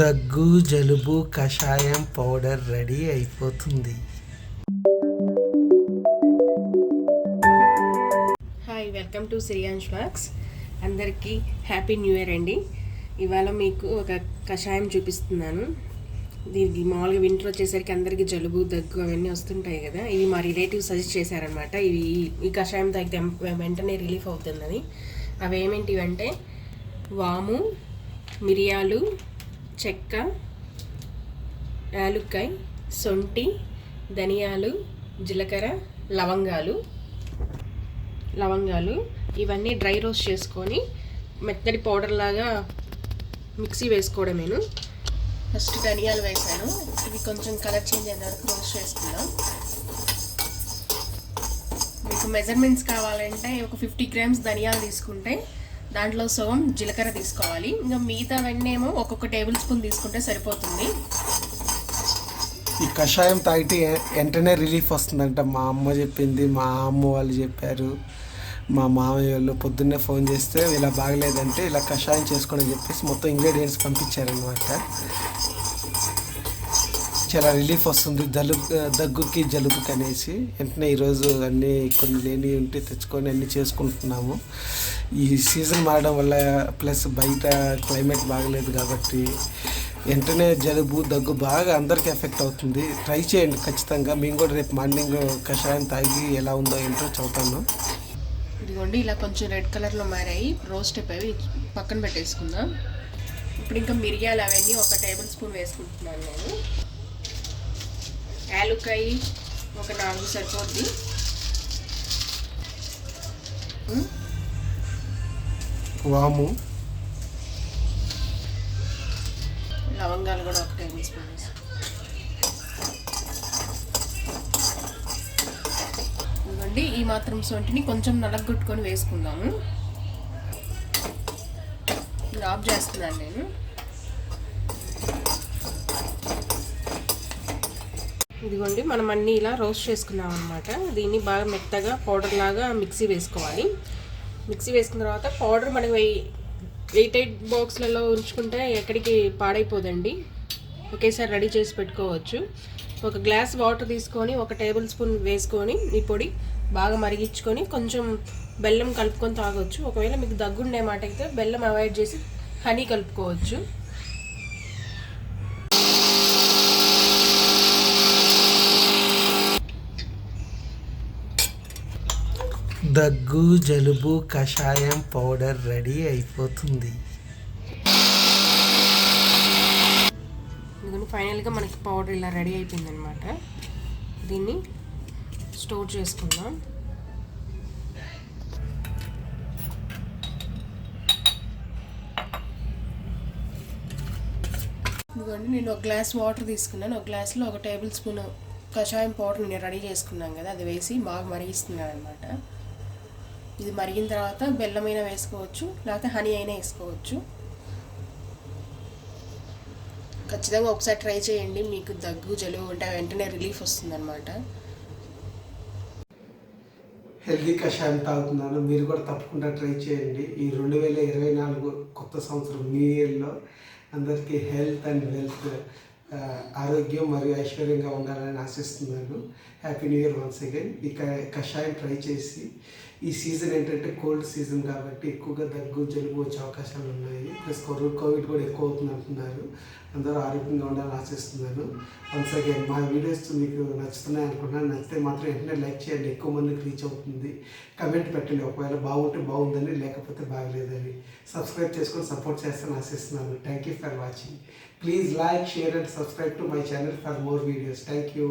దగ్గు జలుబు కషాయం పౌడర్ రెడీ అయిపోతుంది. హాయ్ వెల్కమ్ టు శ్రీయాంష్ స్వాక్స్ అందరికీ హ్యాపీ న్యూ ఇయర్ అండి. ఇవాళ మీకు ఒక కషాయం చూపిస్తున్నాను. దీనికి మామూలుగా వింటర్ వచ్చేసరికి అందరికీ జలుబు దగ్గు అవన్నీ వస్తుంటాయి కదా. ఇవి మా రిలేటివ్ సజెస్ట్ చేశారనమాట ఇవి ఈ కషాయం తాగితే వెంటనే రిలీఫ్ అవుతుందని. అవి ఏమేంటివి అంటే వాము మిరియాలు చెక్క యాలుక్కాయ సొంటి ధనియాలు జీలకర్ర లవంగాలు. లవంగాలు ఇవన్నీ డ్రై రోస్ట్ చేసుకొని మెత్తడి పౌడర్ లాగా మిక్సీ వేసుకోవడమేను. ఫస్ట్ ధనియాలు వేసాను. ఇవి కొంచెం కలర్ చేంజ్ అయిన వరకు రోస్ట్ చేసుకుందాం. మీకు మెజర్మెంట్స్ కావాలంటే ఒక ఫిఫ్టీ గ్రామ్స్ ధనియాలు తీసుకుంటే దాంట్లో సగం జీలకర్ర తీసుకోవాలి. ఇంకా మిగతా వెన్నేమో ఒక్కొక్క టేబుల్ స్పూన్ తీసుకుంటే సరిపోతుంది. ఈ కషాయం తాగితే వెంటనే రిలీఫ్ వస్తుందంట. మా అమ్మ చెప్పింది మా అమ్మ వాళ్ళు చెప్పారు. మా మామయ్య వాళ్ళు పొద్దున్నే ఫోన్ చేస్తే ఇలా బాగలేదంటే ఇలా కషాయం చేసుకోండి చెప్పేసి మొత్తం ఇంగ్రీడియంట్స్ పంపించారనమాట చాలా రిలీఫ్ వస్తుంది. జలుబు దగ్గుకి జలుబుకి అనేసి. వెంటనే ఈరోజు అన్నీ కొన్ని లేని ఉంటే తెచ్చుకొని అన్నీ చేసుకుంటున్నాము. ఈ సీజన్ మారడం వల్ల ప్లస్ బయట క్లైమేట్ బాగలేదు కాబట్టి వెంటనే జలుబు దగ్గు బాగా అందరికీ ఎఫెక్ట్ అవుతుంది. ట్రై చేయండి ఖచ్చితంగా. మేము కూడా రేపు మార్నింగ్ కషాయం తాగి ఎలా ఉందో ఏంటో చదువుతాను ఇదిగోండి ఇలా కొంచెం రెడ్ కలర్లో మారాయి. రోస్ట్ అయిపోయి పక్కన పెట్టేసుకుందాం. ఇప్పుడు ఇంకా మిరియాలు అవన్నీ ఒక టేబుల్ స్పూన్ వేసుకుంటున్నాను నేను. యాలుక్కాయ ఒక నాలుగు సరిపోద్ది. వాము. లవంగాలు కూడా ఒక టేబుల్ స్పూన్ ఇదిగోండి ఈ మాత్రం సొంటిని కొంచెం నలగొట్టుకొని వేసుకుందాము. ఆఫ్ చేస్తున్నాను నేను. ఇదిగోండి మనం అన్నీ ఇలా రోస్ట్ చేసుకున్నాం అనమాట దీన్ని బాగా మెత్తగా పౌడర్ లాగా మిక్సీ వేసుకోవాలి. మిక్సీ వేసుకున్న తర్వాత పౌడర్ మనకి ఎయిట్ ఎయిట్ బాక్స్లలో ఉంచుకుంటే ఎక్కడికి పాడైపోదండి. ఒకేసారి రెడీ చేసి పెట్టుకోవచ్చు. ఒక గ్లాస్ వాటర్ తీసుకొని ఒక టేబుల్ స్పూన్ వేసుకొని ఈ పొడి బాగా మరిగించుకొని కొంచెం బెల్లం కలుపుకొని తాగొచ్చు. ఒకవేళ మీకు దగ్గుండే మాట అయితే బెల్లం అవాయిడ్ చేసి హనీ కలుపుకోవచ్చు. దగ్గు జలుబు కషాయం పౌడర్ రెడీ అయిపోతుంది. ఇదిగోండి ఫైనల్గా మనకి పౌడర్ ఇలా రెడీ అయిపోయింది అనమాట దీన్ని స్టోర్ చేసుకుందాం. ఇదిగోండి నేను ఒక గ్లాస్ వాటర్ తీసుకున్నాను. ఒక గ్లాస్లో ఒక టేబుల్ స్పూన్ కషాయం పౌడర్ నేను రెడీ చేసుకున్నాను కదా అది వేసి బాగా మరిగిస్తున్నాను అనమాట ఇది మరిగిన తర్వాత బెల్లమైనా వేసుకోవచ్చు లేకపోతే హనీ అయినా వేసుకోవచ్చు. ఖచ్చితంగా ఒకసారి ట్రై చేయండి మీకు దగ్గు జలుబు ఉంటే వెంటనే రిలీఫ్ వస్తుందన్నమాట. హెల్దీ కషాయం తాగుతున్నాను మీరు కూడా తప్పకుండా ట్రై చేయండి. ఈ రెండు వేల ఇరవై నాలుగు కొత్త సంవత్సరం న్యూ ఇయర్లో అందరికీ హెల్త్ అండ్ వెల్త్ ఆరోగ్యం మరియు ఐశ్వర్యంగా ఉండాలని ఆశిస్తున్నాను. Happy new year once again. ఈ క- కషాయం ట్రై చేసి ఈ సీజన్ ఏంటంటే కోల్డ్ సీజన్ కాబట్టి ఎక్కువగా దగ్గు జలుబు వచ్చే అవకాశాలు ఉన్నాయి. ప్లస్ కోవిడ్ కూడా ఎక్కువ అవుతుంది అంటున్నారు. అందరూ ఆరోగ్యంగా ఉండాలని ఆశిస్తున్నాను వన్స్ అగైన్ మా వీడియోస్ మీకు నచ్చుతున్నాయి అనుకున్నాను నచ్చితే మాత్రం వెంటనే లైక్ చేయండి. ఎక్కువ మందికి రీచ్ అవుతుంది. కమెంట్ పెట్టండి. ఒకవేళ బాగుంటే బాగుందని లేకపోతే బాగలేదని సబ్స్క్రైబ్ చేసుకొని సపోర్ట్ చేస్తాను ఆశిస్తున్నాను. Thank you for watching please like share and subscribe to my channel for more videos thank you